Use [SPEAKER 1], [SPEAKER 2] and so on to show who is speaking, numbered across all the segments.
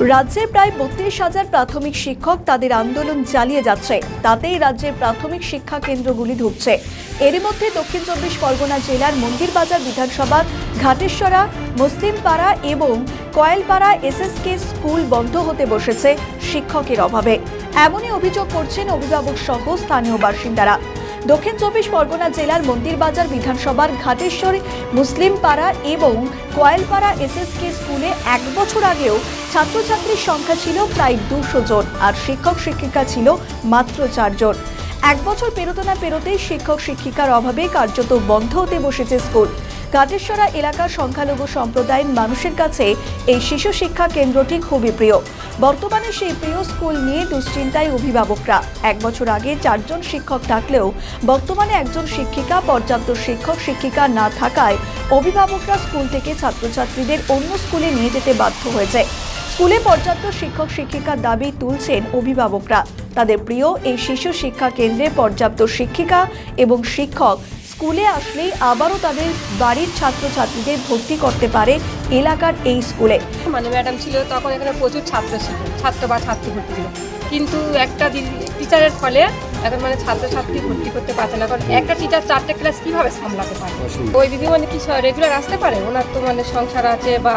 [SPEAKER 1] রাজ্যের প্রায় বত্রিশ হাজার প্রাথমিক শিক্ষক তাদের আন্দোলন চালিয়ে যাচ্ছে। তাতেই রাজ্যের প্রাথমিক শিক্ষা কেন্দ্রগুলি ঢুকছে এরই মধ্যে দক্ষিণ চব্বিশ পরগনা জেলার মন্দিরবাজার বিধানসভার ঘাটেশ্বরা, মুসলিমপাড়া এবং কয়েলপাড়া এসএসকে স্কুল বন্ধ হতে বসেছে শিক্ষকের অভাবে। এমনই অভিযোগ করছেন অভিভাবক সহ স্থানীয় বাসিন্দারা। দক্ষিণ চব্বিশ পরগনা জেলার মন্দিরবাজার বিধানসভার ঘাটেশ্বর মুসলিম পাড়া এবং কয়েলপাড়া এসএসকে স্কুলে এক বছর আগেও ছাত্রছাত্রীর সংখ্যা ছিল প্রায় দুশো জন আর শিক্ষক শিক্ষিকা ছিল মাত্র চারজন। এক বছর পেরোতে না পেরোতেই শিক্ষক শিক্ষিকার অভাবে কার্যত বন্ধ হতে বসেছে স্কুল। কাটেশ্বরা এলাকার সংখ্যালঘু সম্প্রদায়ের মানুষের কাছে এই শিশু শিক্ষা কেন্দ্রটি খুবই প্রিয়। বর্তমানে সেই প্রিয় স্কুল নিয়ে দুশ্চিন্তায় অভিভাবকরা। এক বছর আগে চারজন শিক্ষক থাকলেও বর্তমানে একজন শিক্ষিকা, পর্যাপ্ত শিক্ষক, শিক্ষিকা না থাকায় অভিভাবকরা স্কুল থেকে ছাত্রছাত্রীদের অন্য স্কুলে নিয়ে যেতে বাধ্য হয়েছে। স্কুলে পর্যাপ্ত শিক্ষক শিক্ষিকার দাবি তুলছেন অভিভাবকরা। তাদের প্রিয় এই শিশু শিক্ষা কেন্দ্রে পর্যাপ্ত শিক্ষিকা এবং শিক্ষক স্কুলে আসলেই আবারও তাদের বাড়ির ছাত্রছাত্রীদের ভর্তি করতে পারে এলাকার এই স্কুলে।
[SPEAKER 2] মানে ম্যাডাম ছিল তখন এখানে প্রচুর ছাত্র ছিল ছাত্র বা ছাত্রী ভর্তি ছিল। কিন্তু একটা টিচারের ফলে এখন মানে ছাত্রছাত্রী ভর্তি করতে পারছে না। কারণ একটা টিচার চারটে ক্লাস কীভাবে সামলাতে পারে? ওই দিদি মানে কি রেগুলার আসতে পারে? ওনার তো মানে সংসার আছে বা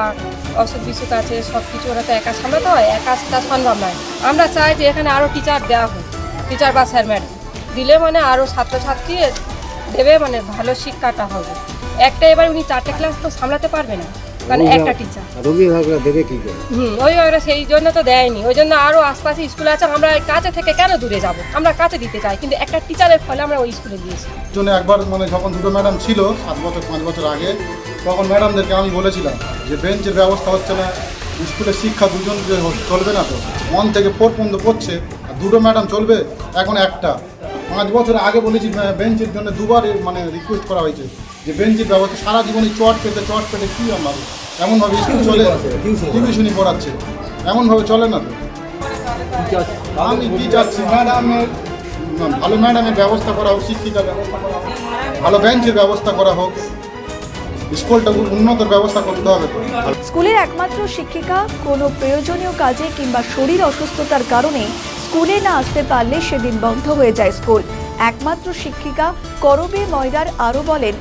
[SPEAKER 2] অসুখ বিসুখ আছে সব কিছু ওরা তো একা সামলাতে হয়। একা তা সম্ভব নয়। আমরা চাই যে এখানে আরও টিচার দেওয়া হোক টিচার বা স্যার ম্যাডাম দিলে মানে আরও ছাত্রছাত্রী দেবে মানে ভালো শিক্ষাটা হবে। একটা এবার উনি চারটে ক্লাস তো সামলাতে পারবে না। মানে একটা টিচার
[SPEAKER 3] রবিভাগরা দেবে কি করে?
[SPEAKER 2] হুম ওই ওরা সেই জন্য তো দেয়নি। ওই জন্য আরও আশপাশে স্কুল আছে আমরা কাছে থেকে কেন দূরে যাব? আমরা কাছে দিতে চাই কিন্তু একটা টিচারের ফলে আমরা ওই স্কুলে দিয়েছি
[SPEAKER 4] জন্য একবার মানে যখন দুটো ম্যাডাম ছিল সাত বছর পাঁচ বছর আগে তখন ম্যাডামদেরকে আমি বলেছিলাম যে বেঞ্চের ব্যবস্থা হচ্ছে না স্কুলের শিক্ষা দুজন চলবে না তো মন থেকে ফোর পর্যন্ত পড়ছে আর দুটো ম্যাডাম চলবে এখন একটা। পাঁচ বছর আগে বলেছি বেঞ্চের জন্য দুবার মানে রিকোয়েস্ট করা হয়েছে যে বেঞ্চের ব্যবস্থা সারা জীবনে চট পেতে চট পেতে কী আমার এমনভাবে স্কুল চলে টিউশনি পড়াচ্ছে। এমনভাবে চলে না তো? আমি কি চাচ্ছি? ম্যাডামের ভালো ম্যাডামের ব্যবস্থা করা হোক শিক্ষিকার ব্যবস্থা করা হোক ভালো বেঞ্চের ব্যবস্থা করা হোক স্কুলটা উন্নতর ব্যবস্থা করতে হবে
[SPEAKER 1] স্কুলের একমাত্র শিক্ষিকা কোনো প্রয়োজনীয় কাজে কিংবা শরীর অসুস্থতার কারণে স্কুলে না আসতে পারলে সেদিন বন্ধ হয়ে যায় স্কুল। একমাত্র শিক্ষিকা করবে ময়রার আরও বলেন,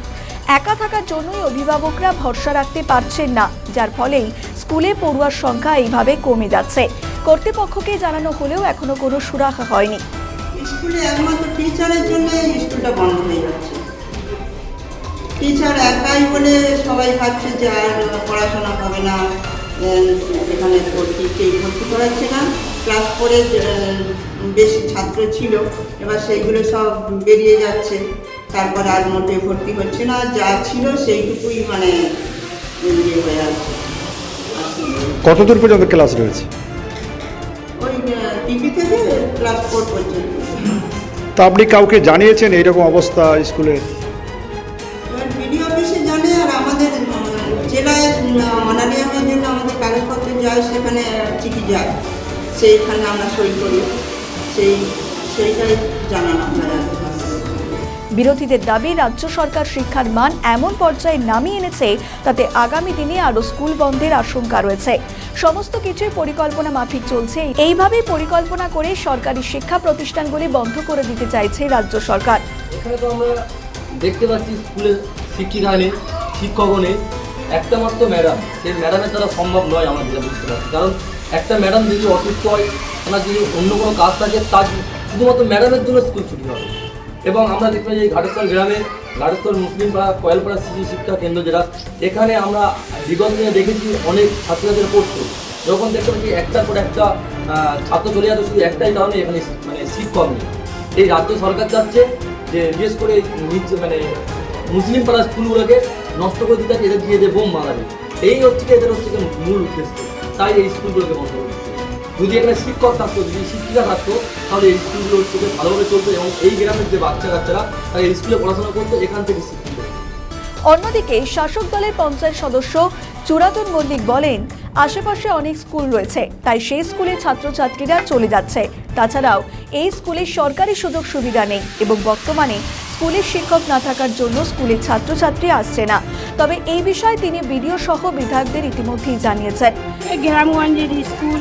[SPEAKER 1] একা থাকার জন্যই অভিভাবকরা ভরসা রাখতে পারছেন না, যার ফলেই স্কুলে পড়ুয়ার সংখ্যা এইভাবে কমে যাচ্ছে। কর্তৃপক্ষকে জানানো হলেও এখনও কোনো সুরাহা হয়নি।
[SPEAKER 5] স্কুলে একমাত্র টিচারের জন্য স্কুলটা বন্ধ হয়ে যাচ্ছে। টিচার একাই বলে সবাই ভাবছে যে আর পড়াশোনা হবে না। এখানে ভর্তি কেই ভর্তি করাচ্ছে না। ক্লাস করে বেশি ছাত্র ছিল। এবার সেইগুলো সব বেরিয়ে যাচ্ছে। তারপর আর মোটে ভর্তি হচ্ছে না। যা ছিল সেইটুকুই মানে ইয়ে হয়ে আছে।
[SPEAKER 3] কতদূর পর্যন্ত ক্লাস রয়েছে?
[SPEAKER 5] ওই টিভি থেকে ক্লাস ফোর পর্যন্ত।
[SPEAKER 3] তা আপনি কাউকে জানিয়েছেন এইরকম অবস্থা
[SPEAKER 5] স্কুলের বিডিও অফিসে জানে আর আমাদের জেলায় মানালিয়ামের জন্য আমাদের। যায় সেখানে চিঠি যায়। সেইখানে আমরা সই করি। সেই সেইটাই জানানো কি।
[SPEAKER 1] বিরোধীদের দাবি রাজ্য সরকার শিক্ষার মান এমন পর্যায়ে নামিয়ে এনেছে তাতে আগামী দিনে আরও স্কুল বন্ধের আশঙ্কা রয়েছে। সমস্ত কিছুই পরিকল্পনা মাফিক চলছে। এইভাবেই পরিকল্পনা করে সরকারি শিক্ষা প্রতিষ্ঠানগুলি বন্ধ করে দিতে চাইছে রাজ্য সরকার।
[SPEAKER 6] এখানে তো আমরা দেখতে পাচ্ছি স্কুলে শিক্ষিকা নেই শিক্ষকও নেই। একটা মাত্র ম্যাডাম, সেই ম্যাডামের দ্বারা সম্ভব নয় আমার যেটা বুঝতে পারছি। কারণ একটা ম্যাডাম যদি অসুস্থ হয়, ওনার যদি অন্য কোনো কাজ থাকে, তার শুধুমাত্র ম্যাডামের জন্য স্কুল ছুটি হবে। এবং আমরা দেখতে পাই যে ঘাটেশ্বর গ্রামে ঘাটেশ্বর মুসলিম পাড়া কয়েলপাড়া শিশু শিক্ষা কেন্দ্র যেটা এখানে আমরা বিগত দিনে দেখেছি অনেক ছাত্রছাত্রীরা পড়তো। যখন দেখতে পাচ্ছি একটার পর একটা ছাত্র চলে যাচ্ছে, শুধু একটাই কারণে এখানে মানে শিক্ষক নেই। এই রাজ্য সরকার চাচ্ছে যে বিশেষ করে মানে মুসলিম পাড়া স্কুলগুলোকে নষ্ট করে দিতে এদের দিয়ে যে বোম মারাবে এই হচ্ছে কি, এদের হচ্ছে মূল উদ্দেশ্য। তাই এই স্কুলগুলোকে বন্ধ করে দিচ্ছে। যদি এখানে শিক্ষক থাকতো, যদি শিক্ষিকা থাকতো, তাহলে এই স্কুলগুলো হচ্ছে ভালোভাবে চলতো এবং এই গ্রামের যে বাচ্চা কাচ্চারা, তারা স্কুলে পড়াশোনা করতো, এখান থেকে শিখতো
[SPEAKER 1] অন্যদিকে শাসক দলের পঞ্চায়েত সদস্য চূড়াতন মল্লিক বলেন, আশেপাশে অনেক স্কুল রয়েছে, তাই সেই স্কুলে ছাত্রছাত্রীরা চলে যাচ্ছে। তাছাড়াও এই স্কুলে সরকারি সুযোগ সুবিধা নেই এবং বর্তমানে স্কুলের শিক্ষক না থাকার জন্য স্কুলের ছাত্রছাত্রী আসছে না। তবে এই বিষয়ে তিনি বিডিও সহ বিধায়কদের ইতিমধ্যেই জানিয়েছেন।
[SPEAKER 7] গ্রামগঞ্জের স্কুল,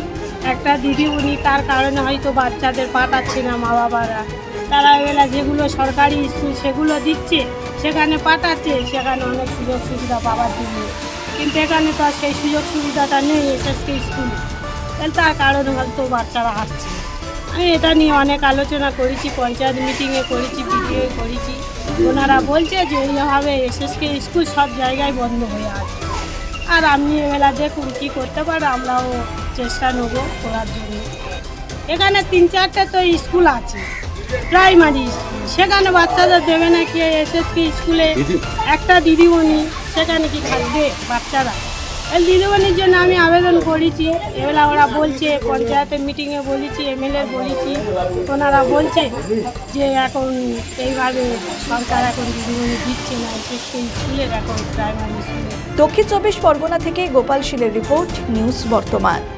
[SPEAKER 7] একটা দিদিমণি তার কারণে হয়তো বাচ্চাদের পাঠাচ্ছে না মা বাবারা তারা এবেলা যেগুলো সরকারি স্কুল সেগুলো দিচ্ছে, সেখানে পাঠাচ্ছে, সেখানে অনেক সুযোগ সুবিধা পাওয়ার জন্য। কিন্তু এখানে তো আর সেই সুযোগ সুবিধাটা নেই এসএসকে স্কুলে। তার কারণে হয়তো বাচ্চারা আসছে। আমি এটা নিয়ে অনেক আলোচনা করেছি পঞ্চায়েত মিটিংয়ে করেছি বিডিও করেছি। ওনারা বলছে যে এইভাবে এসএসকে স্কুল সব জায়গায় বন্ধ হয়ে আছে। আর আপনি এবেলা দেখুন কী করতে পারো আমরাও চেষ্টা নেব করার জন্য। এখানে তিন চারটে তো স্কুল আছে প্রাইমারি স্কুল সেখানে বাচ্চাদের দেবে না কি এসএসকে স্কুলে একটা দিদিমণি সেখানে কি থাকবে বাচ্চারা? দিদিমণির জন্য আমি আবেদন করেছি। এবেলা ওরা বলছে, পঞ্চায়েতের মিটিংয়ে বলেছি এমএলএ বলেছি। ওনারা বলছে যে এখন এইভাবে সরকার এখন দিদিমণি দিচ্ছে না এসএসকে স্কুলের এখন প্রাইমারি স্কুলে
[SPEAKER 1] দক্ষিণ চব্বিশ পরগনা থেকে গোপাল শিলের রিপোর্ট, নিউজ বর্তমান।